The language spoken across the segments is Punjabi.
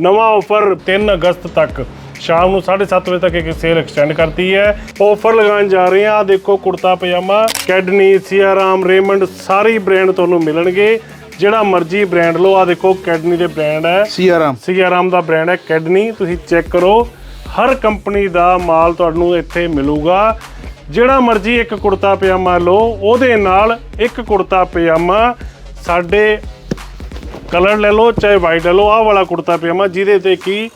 ਨਵਾਂ ਆਫਰ 3 ਅਗਸਤ ਤੱਕ। ਸ਼ਾਮ ਨੂੰ 7:30 ਵਜੇ ਤੱਕ ਇੱਕ ਸੇਲ ਐਕਸਟੈਂਡ ਕਰਤੀ ਹੈ। ਆਫਰ ਲਗਾਉਣ ਜਾ ਰਹੇ ਹਾਂ। ਦੇਖੋ ਕੁੜਤਾ ਪਜਾਮਾ ਕੈਡਨੀ ਸੀਆਰਾਮ ਰੇਮੰਡ ਸਾਰੇ ਬ੍ਰਾਂਡ ਤੁਹਾਨੂੰ ਮਿਲਣਗੇ। ਜਿਹੜਾ ਮਰਜ਼ੀ ਬ੍ਰਾਂਡ ਲਓ। ਆ ਦੇਖੋ ਕੈਡਨੀ ਦੇ ਬ੍ਰਾਂਡ ਹੈ। ਸੀਆਰਾਮ। ਸੀਆਰਾਮ ਦਾ ਬ੍ਰਾਂਡ ਹੈ ਕੈਡਨੀ। ਤੁਸੀਂ ਚੈੱਕ ਕਰੋ। ਹਰ ਕੰਪਨੀ ਦਾ ਮਾਲ ਤੁਹਾਨੂੰ ਇੱਥੇ ਮਿਲੂਗਾ। ਜਿਹੜਾ ਮਰਜ਼ੀ ਇੱਕ ਕੁੜਤਾ ਪਜਾਮਾ ਲਓ। ਉਹਦੇ ਨਾਲ ਇੱਕ ਕੁੜਤਾ ਪਜਾਮਾ ਸਾਡੇ ਕਲਰ ਲੈ ਲਓ ਚਾਹੇ ਵਾਈਟ ਲੈ ਲਓ ਆਹ ਵਾਲਾ ਕੁੜਤਾ ਪਜਾਮਾ ਜਿਹਦੇ ਤੇ ਕੀ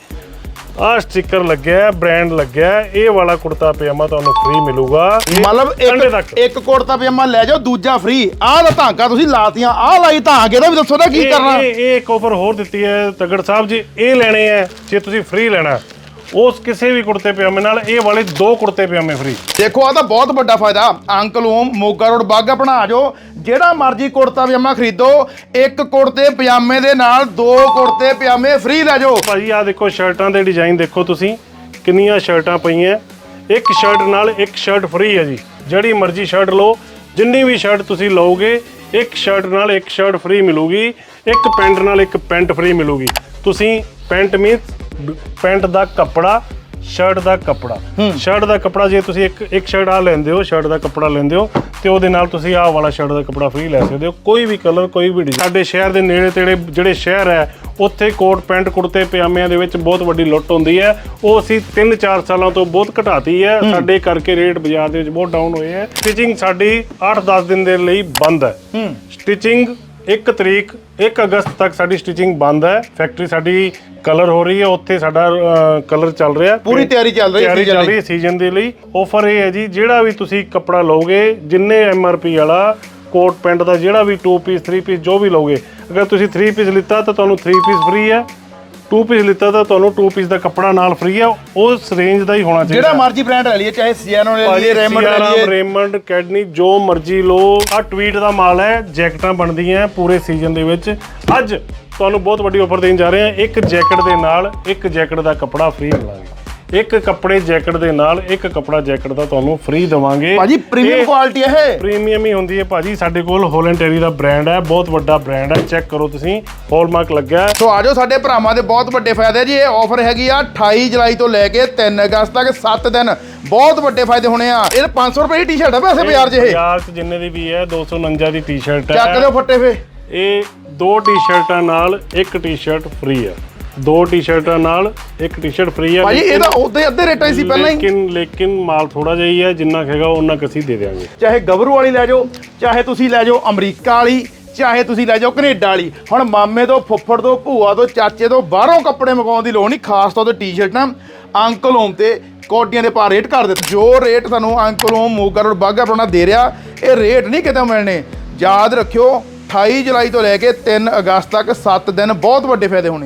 ਆਹ ਸਟicker ਲੱਗਿਆ ਬ੍ਰਾਂਡ ਲੱਗਿਆ ਹੈ, ਇਹ ਵਾਲਾ ਕੁੜਤਾ ਪਜਾਮਾ ਤੁਹਾਨੂੰ ਫ੍ਰੀ ਮਿਲੂਗਾ। ਮਤਲਬ Sunday ਇੱਕ ਤੱਕ। ਇੱਕ ਕੁੜਤਾ ਪਜਾਮਾ ਲੈ ਜਾਓ ਦੂਜਾ ਫ੍ਰੀ ਆਹ ਦਾ ਧਾਗਾ ਤੁਸੀਂ ਲਾਤੀਆਂ ਆਹ ਲਾਈ ਧਾਗੇ ਦਾ ਵੀ ਦੱਸੋ ਨਾ ਕੀ ਇਹ- ਕਰਨਾ। ਇਹ ਇਹ ਇੱਕ ਆਫਰ ਹੋਰ ਦਿੱਤੀ ਹੈ ਤਗੜ ਸਾਹਿਬ ਜੀ ਇਹ ਲੈਣੇ ਆ ਜੇ ਤੁਸੀਂ ਫ੍ਰੀ ਲੈਣਾ ਉਸ ਕਿਸੇ ਵੀ ਕੁੜਤੇ ਪਜਾਮੇ ਨਾਲ ਇਹ ਵਾਲੇ ਦੋ ਕੁੜਤੇ ਪਜਾਮੇ ਫ੍ਰੀ ਦੇਖੋ ਆ ਤਾਂ ਬਹੁਤ ਵੱਡਾ ਫਾਇਦਾ। ਅੰਕਲ ਓਮ ਮੋਗਾ ਰੋਡ ਬਾਗਾ ਬਣਾ ਜੋ ਜਿਹੜਾ ਮਰਜ਼ੀ ਕੁੜਤਾ ਪਜਾਮਾ ਖਰੀਦੋ, ਇੱਕ ਕੁੜਤੇ ਪਜਾਮੇ ਦੇ ਨਾਲ ਦੋ ਕੁੜਤੇ ਪਜਾਮੇ ਫ੍ਰੀ ਲੈ ਜਾਓ। ਭਾਜੀ ਆ ਦੇਖੋ ਸ਼ਰਟਾਂ ਦੇ ਡਿਜ਼ਾਈਨ ਦੇਖੋ ਤੁਸੀਂ, ਕਿੰਨੀਆਂ ਸ਼ਰਟਾਂ ਪਈਆਂ। ਇੱਕ ਸ਼ਰਟ ਨਾਲ ਇੱਕ ਸ਼ਰਟ ਫ੍ਰੀ ਹੈ ਜੀ। ਜਿਹੜੀ ਮਰਜ਼ੀ ਸ਼ਰਟ ਲਓ, ਜਿੰਨੀ ਵੀ ਸ਼ਰਟ ਤੁਸੀਂ ਲਓਗੇ, ਇੱਕ ਸ਼ਰਟ ਨਾਲ ਇੱਕ ਸ਼ਰਟ ਫ੍ਰੀ ਮਿਲੂਗੀ, ਇੱਕ ਪੈਂਟ ਨਾਲ ਇੱਕ ਪੈਂਟ ਫ੍ਰੀ ਮਿਲੂਗੀ। ਤੁਸੀਂ ਪੈਂਟ ਮੀਨਸ ਪੈਂਟ ਦਾ ਕੱਪੜਾ ਸ਼ਰਟ ਦਾ ਕੱਪੜਾ। ਸ਼ਰਟ ਦਾ ਕੱਪੜਾ ਜੇ ਤੁਸੀਂ ਇੱਕ ਇੱਕ ਸ਼ਰਟ ਆ ਲੈਂਦੇ ਹੋ ਸ਼ਰਟ ਦਾ ਕੱਪੜਾ ਲੈਂਦੇ ਹੋ ਤੇ ਉਹਦੇ ਨਾਲ ਤੁਸੀਂ ਆਹ ਵਾਲਾ ਸ਼ਰਟ ਦਾ ਕੱਪੜਾ ਫ੍ਰੀ ਲੈ ਸਕਦੇ ਹੋ। ਕੋਈ ਵੀ ਕਲਰ ਕੋਈ ਵੀ ਡਿਜ਼ਾਈਨ ਸਾਡੇ ਸ਼ਹਿਰ ਦੇ ਨੇੜੇ ਤੇੜੇ ਜਿਹੜੇ ਸ਼ਹਿਰ ਹੈ ਉੱਥੇ ਕੋਟ ਪੈਂਟ ਕੁੜਤੇ ਪਜਾਮਿਆਂ ਦੇ ਵਿੱਚ ਬਹੁਤ ਵੱਡੀ ਲੁੱਟ ਹੁੰਦੀ ਹੈ। ਉਹ ਅਸੀਂ 3-4 ਸਾਲਾਂ ਤੋਂ ਬਹੁਤ ਘਟਾਤੀ ਹੈ। ਸਾਡੇ ਕਰਕੇ ਰੇਟ ਬਾਜ਼ਾਰ ਦੇ ਵਿੱਚ ਬਹੁਤ ਡਾਊਨ ਹੋਏ ਹੈ। ਸਟਿਚਿੰਗ ਸਾਡੀ 8-10 ਦਿਨ ਦੇ ਲਈ ਬੰਦ ਹੈ। ਸਟਿਚਿੰਗ 1 ਤਰੀਕ 1 ਅਗਸਤ ਤੱਕ ਸਾਡੀ ਸਟਿਚਿੰਗ ਬੰਦ ਹੈ। ਫੈਕਟਰੀ ਸਾਡੀ ਕਲਰ ਹੋ ਰਹੀ ਹੈ ਉੱਥੇ ਸਾਡਾ ਕਲਰ ਚੱਲ ਰਿਹਾ। ਪੂਰੀ ਤਿਆਰੀ ਚੱਲ ਰਹੀ ਹੈ ਤਿਆਰੀ ਚੱਲ। ਰਹੀ ਹੈ ਸੀਜ਼ਨ ਦੇ ਲਈ। ਆਫਰ ਇਹ ਹੈ ਜੀ ਜਿਹੜਾ ਵੀ ਤੁਸੀਂ ਕੱਪੜਾ ਲਓਗੇ ਜਿੰਨੇ ਐਮਆਰਪੀ ਵਾਲਾ ਕੋਟ ਪੈਂਟ ਦਾ ਜਿਹੜਾ ਵੀ 2 ਪੀਸ 3 ਪੀਸ ਜੋ ਵੀ ਲਓਗੇ। ਅਗਰ ਤੁਸੀਂ 3 ਪੀਸ ਲਿੱਤਾ ਤਾਂ ਤੁਹਾਨੂੰ 3 ਪੀਸ ਫ੍ਰੀ ਹੈ। 2 ਪੀਸ ਲਿੱਤਾ ਤਾਂ ਤੁਹਾਨੂੰ 2 ਪੀਸ ਦਾ ਕੱਪੜਾ ਨਾਲ ਫ੍ਰੀ ਹੈ ਉਸ ਰੇਂਜ ਦਾ ਹੀ ਹੋਣਾ ਚਾਹੀਦਾ। ਜਿਹੜਾ ਮਰਜ਼ੀ ਬ੍ਰਾਂਡ ਲੈ ਲਈਏ ਚਾਹੇ ਸੀਆਰੋ ਲੈ ਲਈਏ ਰੈਮੰਡ ਲੈ ਲਈਏ। ਰੇਮੰਡ ਕੈਡਨੀ ਜੋ ਮਰਜ਼ੀ ਲਓ ਆ ਟਵੀਟ ਦਾ ਮਾਲ ਹੈ ਜੈਕਟਾਂ ਬਣਦੀਆਂ ਪੂਰੇ ਸੀਜ਼ਨ ਦੇ ਵਿੱਚ। ਅੱਜ ਤੁਹਾਨੂੰ ਬਹੁਤ ਵੱਡੀ ਆਫਰ ਦੇਣ ਜਾ ਰਹੇ ਹਾਂ ਇੱਕ ਜੈਕਟ ਦੇ ਨਾਲ ਇੱਕ ਜੈਕਟ ਦਾ ਕੱਪੜਾ ਫ੍ਰੀ ਮਿਲਾਂਗੇ। ਇੱਕ ਕੱਪੜੇ ਜੈਕਟ ਦੇ ਨਾਲ ਇੱਕ ਕੱਪੜਾ ਜੈਕਟ ਦਾ ਤੁਹਾਨੂੰ ਫ੍ਰੀ ਦਵਾਂਗੇ। ਭਾਜੀ ਪ੍ਰੀਮੀਅਮ ਕੁਆਲਿਟੀ ਹੈ ਇਹ। ਪ੍ਰੀਮੀਅਮ ਹੀ ਹੁੰਦੀ ਹੈ ਭਾਜੀ। ਸਾਡੇ ਕੋਲ ਹੋਲੈਂਡ ਟੈਰੀ ਦਾ ਬ੍ਰਾਂਡ ਹੈ ਬਹੁਤ ਵੱਡਾ ਬ੍ਰਾਂਡ ਹੈ। ਚੈੱਕ ਕਰੋ ਤੁਸੀਂ ਹੌਲਮਾਰਕ ਲੱਗਿਆ ਹੈ। ਸੋ ਆਜੋ ਸਾਡੇ ਭਰਾਵਾਂ ਦੇ ਬਹੁਤ ਵੱਡੇ ਫਾਇਦੇ ਜੀ। ਇਹ ਆਫਰ ਹੈਗੀ ਆ 28 ਜੁਲਾਈ ਤੋਂ ਲੈ ਕੇ 3 ਅਗਸਤ ਤੱਕ 7 ਦਿਨ। ਬਹੁਤ ਵੱਡੇ ਫਾਇਦੇ ਹੋਣੇ ਆ। ਇਹ 500 ਰੁਪਏ ਦੀ ਟੀ-ਸ਼ਰਟ ਆ ਵੈਸੇ ਬਾਜ਼ਾਰ 'ਚ ਇਹ। ਬਾਜ਼ਾਰ 'ਚ ਜਿੰਨੇ ਦੀ ਵੀ ਹੈ 249 ਦੀ ਟੀ-ਸ਼ਰਟ ਹੈ। ਚੱਕ ਲਿਓ ਫੱਟੇ ਫੇ। ਇਹ ਦੋ ਟੀ-ਸ਼ਰਟਾਂ ਨਾਲ ਇੱਕ ਟੀ-ਸ਼ਰਟ ਫ੍ਰੀ ਹੈ। ਦੋ ਟੀ-ਸ਼ਰਟਾਂ ਨਾਲ ਇੱਕ ਟੀ-ਸ਼ਰਟ ਫ੍ਰੀ ਹੈ ਭਾਜੀ ਇਹ ਤਾਂ ਉਦੋਂ ਅੱਧੇ ਰੇਟਾਂ ਹੀ ਸੀ ਪਹਿਲਾਂ ਹੀ। ਲੇਕਿਨ ਲੇਕਿਨ ਮਾਲ ਥੋੜਾ ਜਿਹਾ ਹੀ ਹੈ ਜਿੰਨਾ ਹੈਗਾ ਉਹਨਾਂ ਅਸੀਂ ਦੇ ਦੇਵਾਂਗੇ ਚਾਹੇ ਗੱਭਰੂ ਵਾਲੀ ਲੈ ਜਾਓ ਚਾਹੇ ਤੁਸੀਂ ਲੈ ਜਾਓ ਅਮਰੀਕਾ ਵਾਲੀ ਚਾਹੇ ਤੁਸੀਂ ਲੈ ਜਾਓ ਕੈਨੇਡਾ ਵਾਲੀ। ਹੁਣ ਮਾਮੇ ਤੋਂ ਫੁੱਫੜ ਤੋਂ ਭੂਆ ਤੋਂ ਚਾਚੇ ਤੋਂ ਬਾਹਰੋਂ ਕੱਪੜੇ ਮੰਗਵਾਉਣ ਦੀ ਲੋੜ ਨਹੀਂ ਖਾਸ ਤੌਰ ਤੇ ਟੀ-ਸ਼ਰਟਾਂ ਅੰਕਲ ਹੋਮ ਤੇ ਕੋਟੀਆਂ ਦੇ ਪਾ ਰੇਟ ਕਰ ਦਿੱਤੇ। ਜੋ ਰੇਟ ਤੁਹਾਨੂੰ uncle home Moga road Bagha ਆਪਣਾ ਦੇ ਰਿਹਾ ਇਹ ਰੇਟ ਨਹੀਂ ਕਿਤੇ ਮਿਲਣੇ। ਯਾਦ ਰੱਖਿਓ 28 ਜੁਲਾਈ ਤੋਂ ਲੈ ਕੇ 3 ਅਗਸਤ ਤੱਕ 7 ਦਿਨ ਬਹੁਤ ਵੱਡੇ ਫਾਇਦੇ ਹੋਣੇ ਆ।